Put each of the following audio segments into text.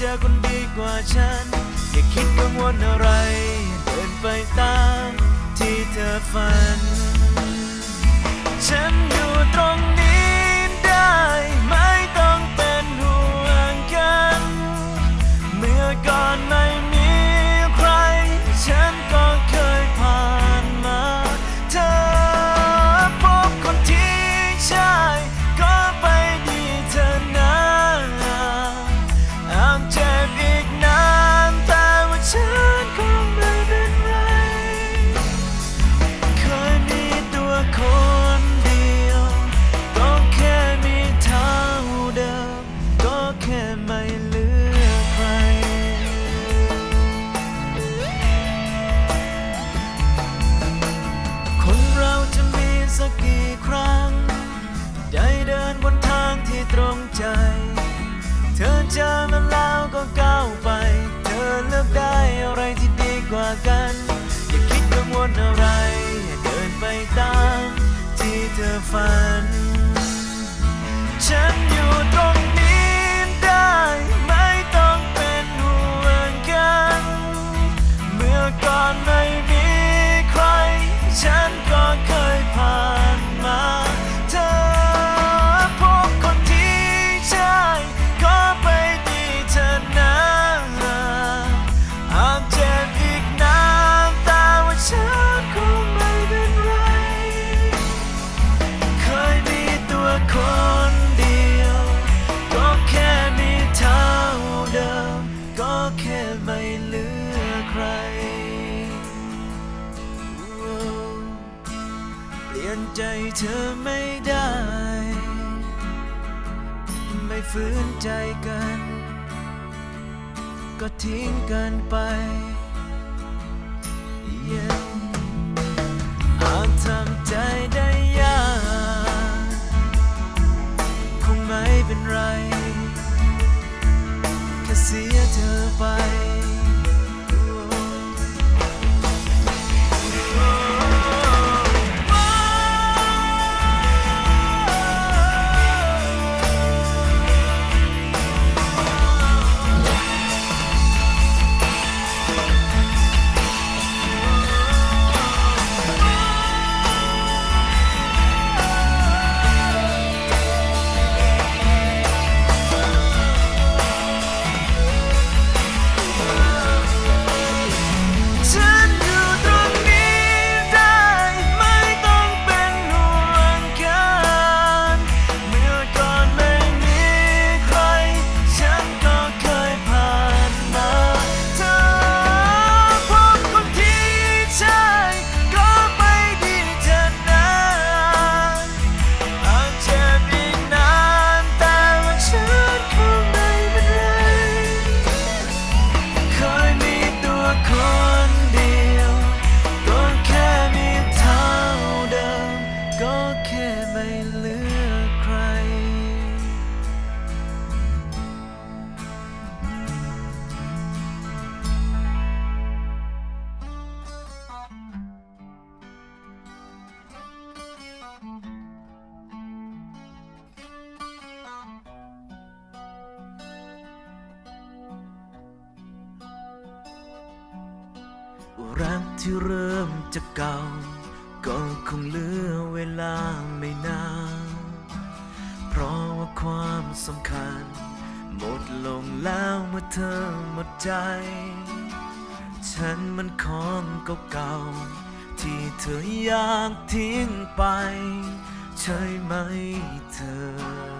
จอคนดีกว่าฉัน อย่าคิดกังวลอะไร เดินไปตามที่เธอฝัน ฉันอยู่ตรงนี้ เคยผ่าน ฝืนใจกัน ก็ทิ้งกันไป ที่เริ่มจะเก่า ก็คงเหลือเวลาไม่นาน เพราะว่าความสำคัญ หมดลงแล้วเมื่อเธอหมดใจ ฉันมันของเก่าๆที่เธออยากทิ้งไป ใช่ไหมเธอ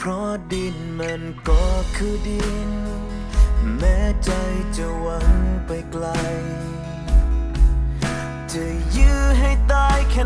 เพราะดินมันก็คือดิน แม้ใจจะหวังไปไกล จะยื้อให้ตายแค่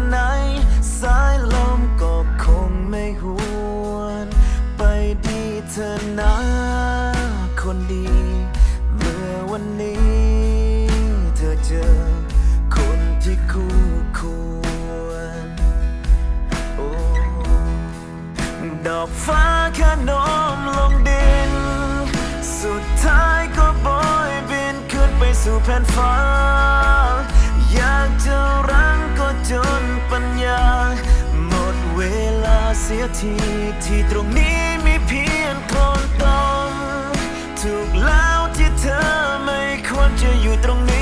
ทีที่ตรงนี้มีเพียงคนตรงถูกแล้วที่เธอไม่ควรจะอยู่ตรงนี้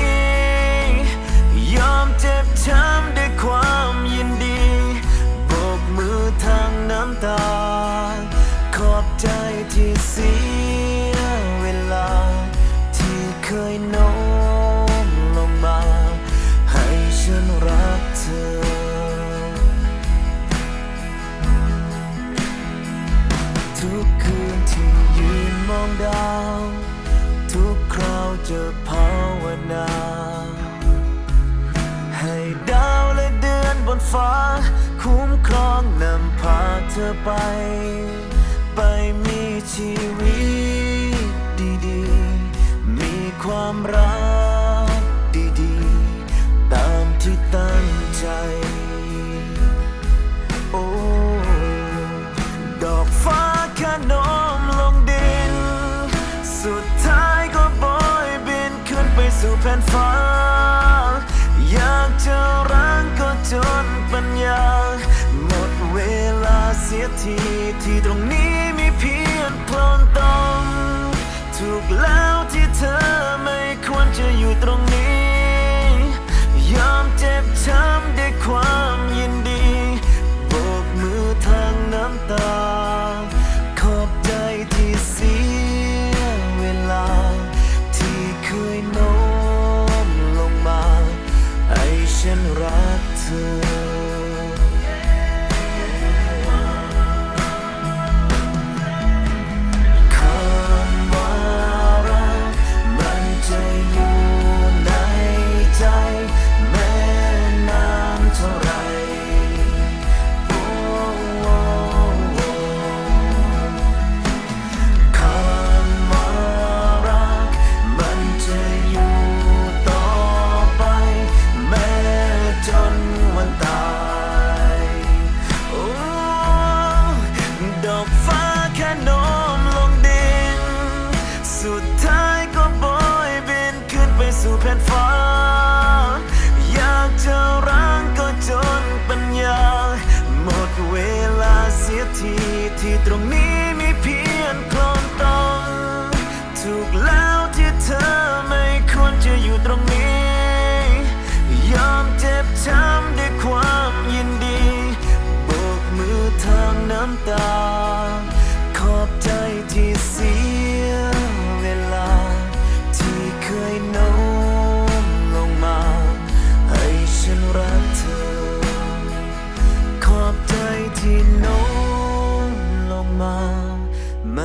ฟ้า คุ้มครองนำพาเธอไป ไปมีชีวิตดีๆ มีความรัก ทีที่ตรงนี้มีเพียงพลนตองถูกแล้วที่เธอไม่ควรจะหยุด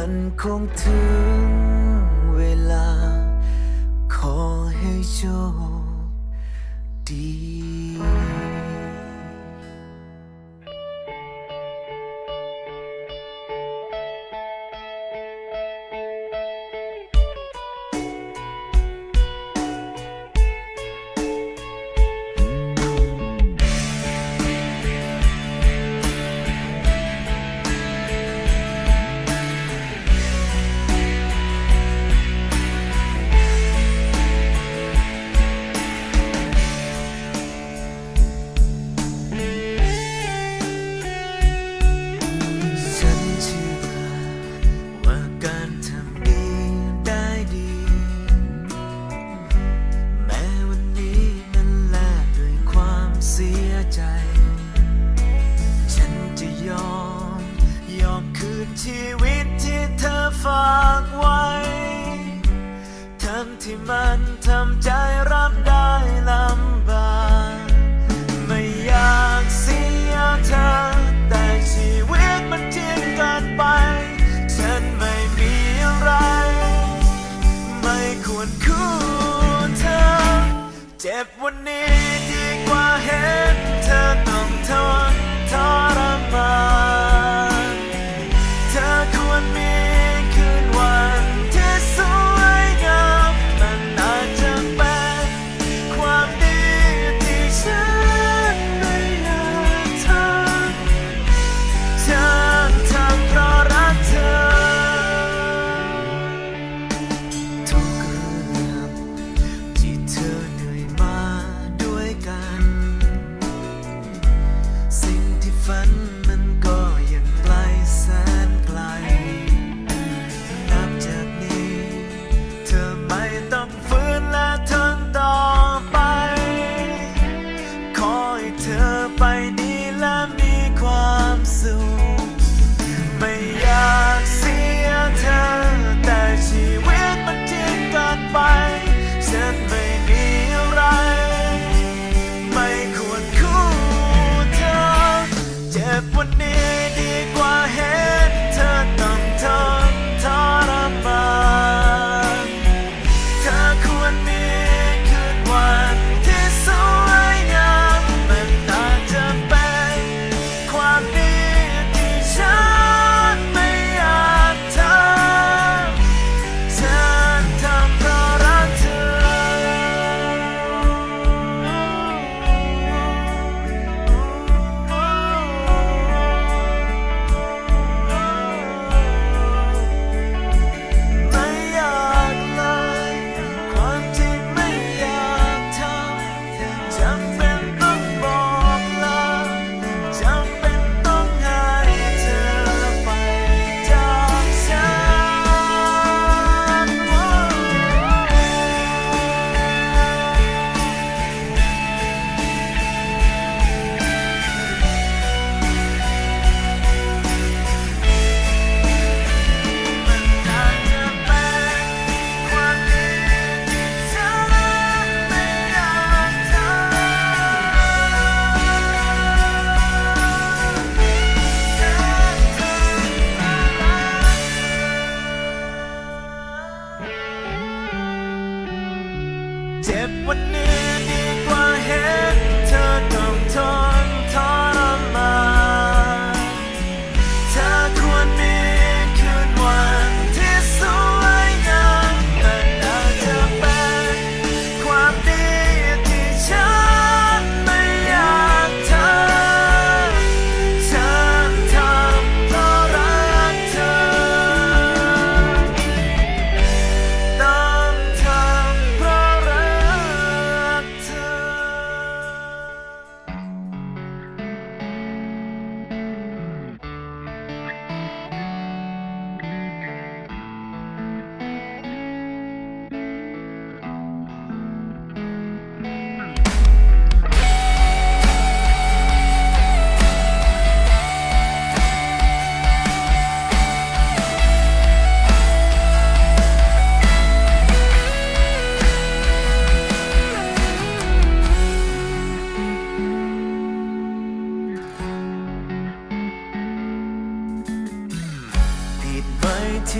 ันคงถึงเวลา ขอให้โชคดี ดีกว่าเห็นเธอต้องทนทอ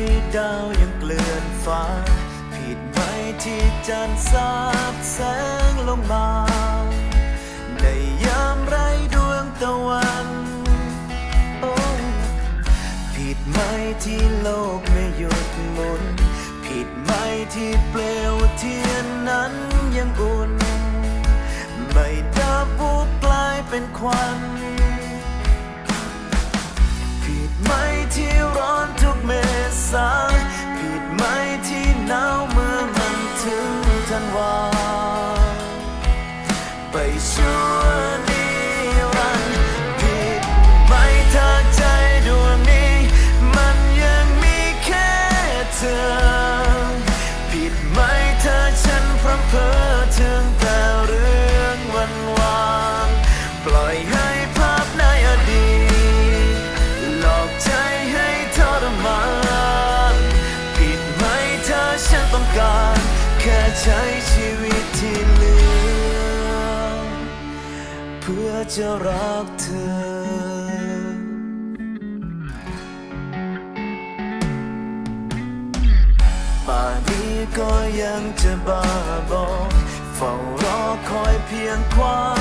ที่ดาวยังเกลื่อนฟ้า ผิดไหมที่จันทร์สาดแสงลงมาในยามไร้ดวงตะวันโอ้ผิดไหมที่โลกไม่หยุดหมุน ผิดไหมที่เปลวเทียนนั้นยังอุ่น ไม่ดับวูบกลายเป็นควัน 飞翔 จะรักเธอานนี้ก็ยังจะบ้าบอเฝ้ารอคอยเพียงความ